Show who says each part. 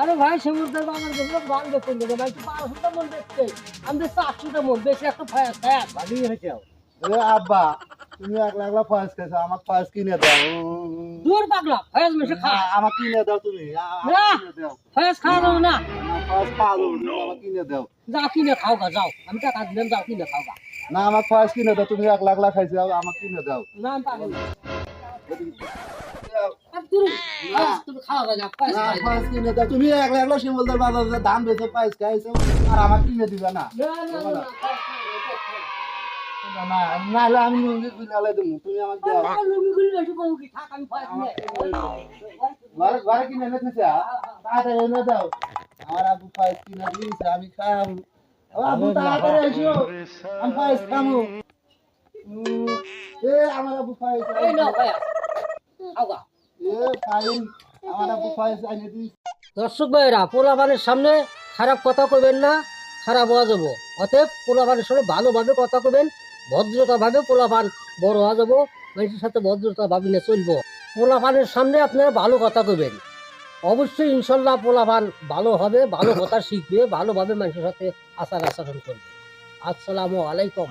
Speaker 1: আরে ভাই সমুদ্রের আমার দেখল গান দেখুন দেখে ভাই বারোশোটা মন দেখছে আমি দেখছি আটশোটা মন বেশি একটা ফায়ার ফায়ার ভাবি হয়েছে
Speaker 2: আব্বা তুমি একলা একলা ফায়াজ খাইছো আমার ফায়াজ কিনে দাও।
Speaker 1: দূর পাগলা ফায়াজ মেশে খা।
Speaker 2: আমার কিনে দাও তুমি।
Speaker 1: না।
Speaker 2: দাও।
Speaker 1: ফায়াজ খাওয়া যাবে না।
Speaker 2: ফায়াজ খাওয়া যাবে আমার কিনে দাও।
Speaker 1: যা কিনে খাও গা যাও। আমি টাকা দিলাম যাও কিনে খাও গা।
Speaker 2: না আমার ফায়াজ কিনে দাও তুমি একলা একলা খাইছো আমার কিনে দাও।
Speaker 1: না পাগল। তুমি
Speaker 2: একলা একলা শিমলদার বাজারে দাম বেচে ফায়াজ খাইছো আর আমার কিনে দিবে না আমি আমার এ আমার
Speaker 1: এই দর্শক ভাইয়েরা পোলাপানের সামনে খারাপ কথা কইবেন না খারাপ হওয়া যাব। অতএব পোলাপানের সামনে ভালোভাবে কথা কইবেন ভদ্রতা ভাবে পোলাপান বড় হওয়া যাব মানুষের সাথে ভদ্রতা ভাবি না চলবো। পোলাপানের সামনে আপনারা ভালো কথা কইবেন। অবশ্যই ইনশাল্লাহ পোলাপান ভালো হবে ভালো কথা শিখবে ভালোভাবে মানুষের সাথে আচার আচরণ করবে। আসসালামু আলাইকুম।